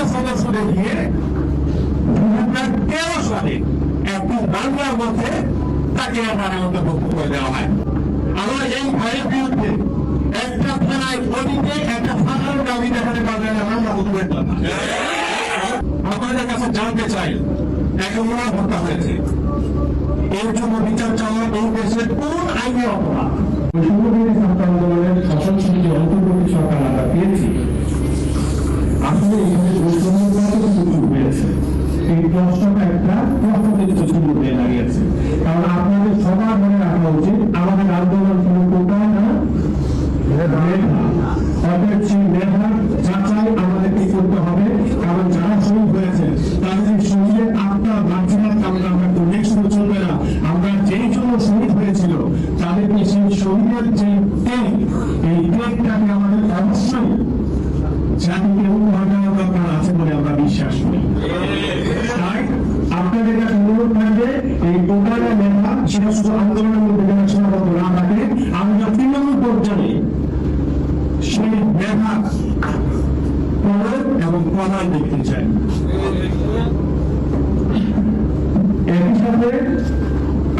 সক্রিয় সদস্যদের দিয়ে দু হাজার তেরো সালে একটি বাংলার মধ্যে তাকে এখানে অন্তর্ভুক্ত করে দেওয়া হয়। আমরা এই ভাইয়ের বিরুদ্ধে একটা থানায় অতীতে একটা সাধারণ দাবি দেখাতে পারবেন না, আমরা উদ্বেগ আপনাদের কাছে জানতে চাই এখন ওনার হত্যা হয়েছে। এর জন্য বিচার চাওয়া এই দেশের কোন আইনে অপরাধ? সংগঠনের ছাত্র আন্দোলনের শাসন সমিতি শহীদের যে ত্যাগ এই ত্যাগটাকে আমাদের অবশ্যই জাতিকে দরকার আছে বলে আমরা বিশ্বাস করি। সেই এবং দেখতে চাই।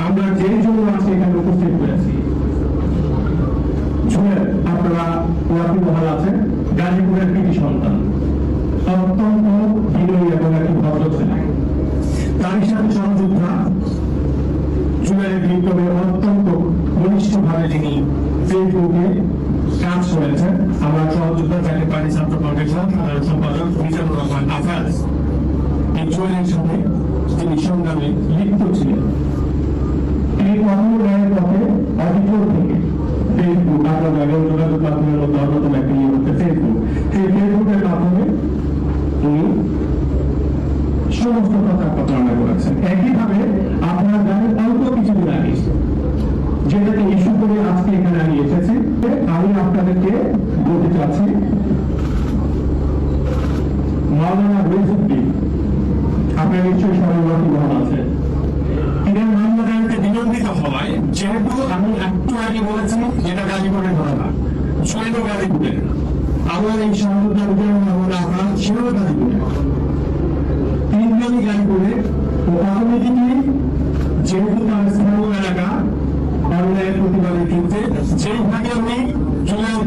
আমরা যেই জন্য আজকে এখানে উপস্থিত হয়েছি শুনেন আপনারা ওয়াকি মহল আছেন গাজীপুরের কৃতি সন্তান অত্যন্ত বিনয়ী এবং একটি ভদ্র ছেলে তারই সাথে সহযোদ্ধা জুলাইয়ের বিপ্লবে অত্যন্ত ঘনিষ্ঠভাবে যিনি ফেসবুকে কাজ করেছেন আমার সহযোদ্ধা যাকে পারি ছাত্র ফাউন্ডেশন সাধারণ সম্পাদক মিজানুর রহমান আফাজ। এই জুয়েলের সাথে তিনি সংগ্রামে লিপ্ত ছিলেন। এই কঠোর পথে অডিটোর থেকে ফেসবুক আমরা ব্যবহার যোগাযোগ মাধ্যমের মধ্যে অন্যতম একটি ফেসবুক সেই ফেসবুকের মাধ্যমে উনি সমস্ত কথা প্রচারণা করেছেন একইভাবে আপনারা জানেন অল্প কিছুদিন আগে যেটাকে ইস্যু করে আজকে এখানে আমি এসেছি আমি আপনাদেরকে বলতে চাচ্ছি মাওলানা রইসুদ্দিন আপনার নিশ্চয়ই সবাই ওয়াকি মহল আছে এদের মামলা দায়েরকে বিলম্বিত হওয়ায় যেহেতু আমি একটু আগে বলেছি এটা গাজীপুরের ঘটনা শৈল গাজীপুরে আমার এই সেও গাজীপুরে তিনজনই গাজীপুরে যেহেতু তার স্থানীয় এলাকা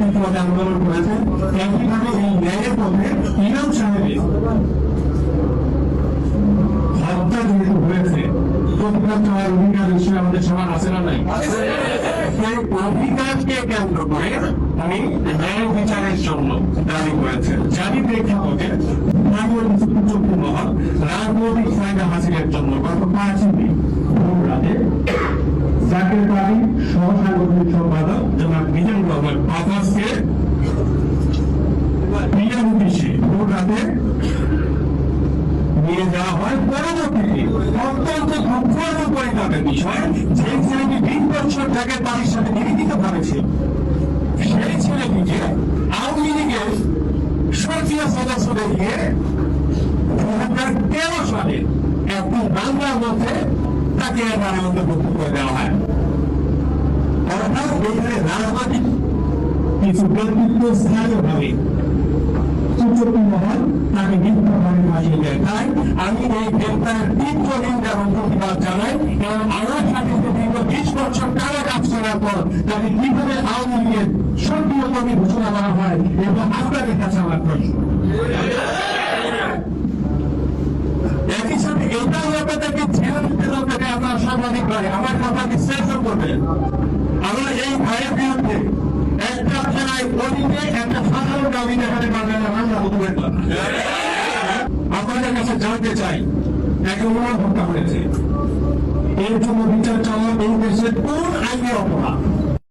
যেইভাবে আন্দোলন করেছেন, একইভাবে এই ন্যায়ের পথে ইমাম সাহেবের হত্যা যেহেতু হয়েছে প্রতিবাদ করার অধিকার নিশ্চয়ই আমাদের সবার আছে না নাই সেই অধিকারকে কেন্দ্র করে উনি ন্যায় বিচারের জন্য দাবি করেছেন। জারি প্রেক্ষাপটে রাজনৈতিক ফায়দা হাসিলের জন্য গত বাড়ি সহসাংগঠনিক সম্পাদক জনাব রহমান ভোর রাতে নিয়ে যাওয়া হয়। পরবর্তীতে অত্যন্ত দুঃখজনক পরিতাপের বিষয়, যে ছেলেটি বছর তাকে বাড়ির সাথে নিবেদিত ছিল। সেই ছেলেটিকে আওয়ামী লীগের সক্রিয় দিয়ে দু হাজার তেরো সালে একটি বাংলার মধ্যে তাকে এখানে অন্তর্ভুক্ত করে দেওয়া হয়। অর্থাৎ এখানে রাজনৈতিক কিছু ব্যক্তিত্ব তাই আমি এই গ্রেপ্তারের তীব্র নিন্দা এবং প্রতিবাদ জানাই এবং দীর্ঘ বিশ বছর কারা কাজ করার পর তাকে কীভাবে আওয়ামী লীগের সক্রিয় কর্মী ঘোষণা করা হয় এবং আপনাদের কাছে আমার প্রশ্ন। একই সাথে এটাও আপনাদেরকে ছেড়ে দিতে আপনার সাংবাদিক ভাই আমার কথা আমরা এই ভাইয়ের বিরুদ্ধে একটা থানায় অতীতে একটা সাধারণ দাবি দেখাতে পারবেন আমরা আপনাদের কাছে জানতে চাই একে ওনার হত্যা হয়েছে এর জন্য বিচার চাওয়া এই দেশের কোন আইনে অপরাধ?